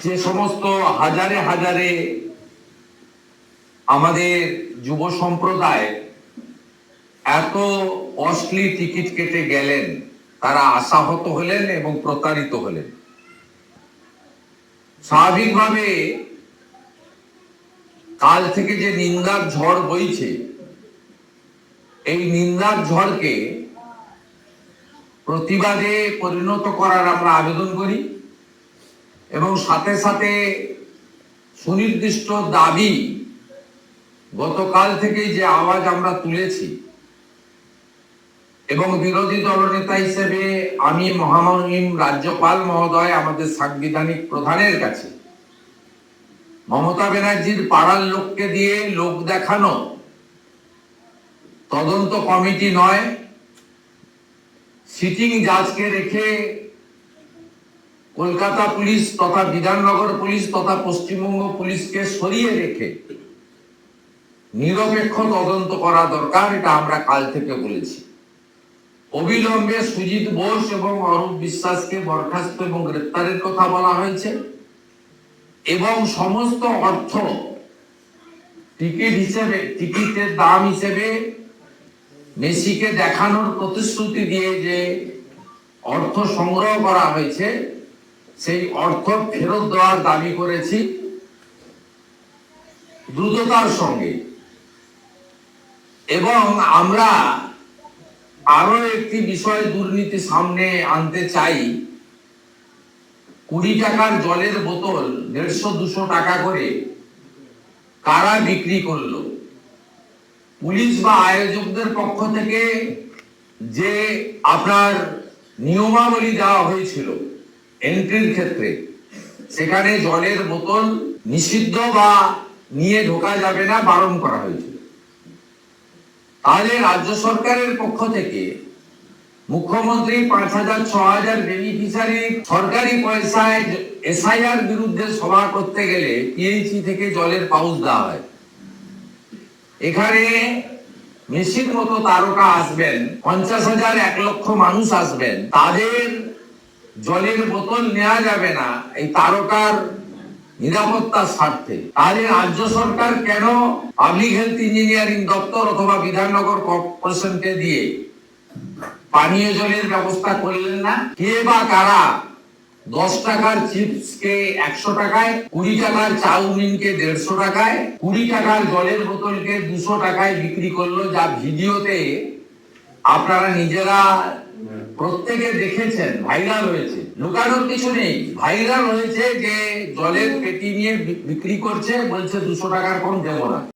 যে সমস্ত হাজারে হাজারে আমাদের যুব সম্প্রদায় এত কস্টলি টিকিট কেটে গেলেন, তারা আশাহত হলেন এবং প্রতারিত হলেন। স্বাভাবিকভাবে কাল থেকে যে নিন্দার ঝড় বইছে, এই নিন্দার ঝড়কে প্রতিবাদে পরিণত করার আমরা আবেদন করি। এবং সাথে সাথে সুনির্দিষ্ট দাবি গতকাল থেকেই যে আওয়াজ আমরা তুলেছি। এবং বিরোধী দলনেতা হিসেবে আমি মহামহিম রাজ্যপাল মহোদয়, আমাদের সাংবিধানিক প্রধানের কাছে মমতা ব্যানার্জির পাড়ার লোককে দিয়ে লোক দেখানো তদন্ত কমিটি নয়, সিটিং জাজকে রেখে কলকাতা পুলিশ তথা বিধাননগর পুলিশ তথা পশ্চিমবঙ্গ পুলিশকে সরিয়ে রেখে নিরপেক্ষ তদন্ত করা দরকার, এটা আমরা কাল থেকে বলেছি। অবিলম্বে সুজিত বোস এবং অরূপ বিশ্বাসকে বরখাস্ত এবং গ্রেপ্তারের কথা বলা হয়েছে এবং সমস্ত অর্থ টিকিট হিসেবে, টিকিটের দাম হিসেবে মেসিকে দেখানোর প্রতিশ্রুতি দিয়ে যে অর্থ সংগ্রহ করা হয়েছে সেই অর্থ ফেরত দেওয়ার দাবি করেছি দ্রুততার সঙ্গে। এবং আমরা আরও একটি বিষয় দুর্নীতি সামনে আনতে চাই। কুড়ি টাকার জলের বোতল দেড়শো দুশো টাকা করে কারা বিক্রি করল? পুলিশ বা আয়োজকদের পক্ষ থেকে যে আপনার নিয়মাবলী দেওয়া হয়েছিল এন্ট্রির ক্ষেত্রে, সেখানে জলের বোতল নিষিদ্ধ বা নিয়ে ঢোকা যাবে না, বারণ করা হয়েছিল তাহলে রাজ্য সরকারের পক্ষ থেকে মুখ্যমন্ত্রী পাঁচ হাজার, ছ হাজার বেনিফিশিয়ারি সরকারি পয়সায় এসআইআর বিরুদ্ধে সভা করতে গেলে পিএইচি থেকে জলের পাউচ দেওয়া হয়। এখানে মেশিন মতো তারকা আসবেন, পঞ্চাশ হাজার এক লক্ষ মানুষ আসবেন, তাদের জলের বোতল নেওয়া যাবে না, এই তারকার নিরাপত্তার স্বার্থে। তাহলে রাজ্য সরকার কেন পাবলিক হেলথ ইঞ্জিনিয়ারিং দপ্তর অথবা বিধাননগর কর্পোরেশনকে দিয়ে পানীয় জলের ব্যবস্থা করলেন না? কে বা কারা দশ টাকার চিপস কে একশো টাকায়, কুড়ি টাকার চাউমিন কে দেড়শো টাকায়, কুড়ি টাকার জলের বোতলকে দুশো টাকায় বিক্রি করল? যা ভিডিওতে আপনারা নিজেরা প্রত্যেকে দেখেছেন ভাইরাল হয়েছে। লুকানোর কিছু নেই। ভাইরাল হয়েছে যে জলের পেটি নিয়ে বিক্রি করছে, বলছে দুশো টাকার কম দেবো না।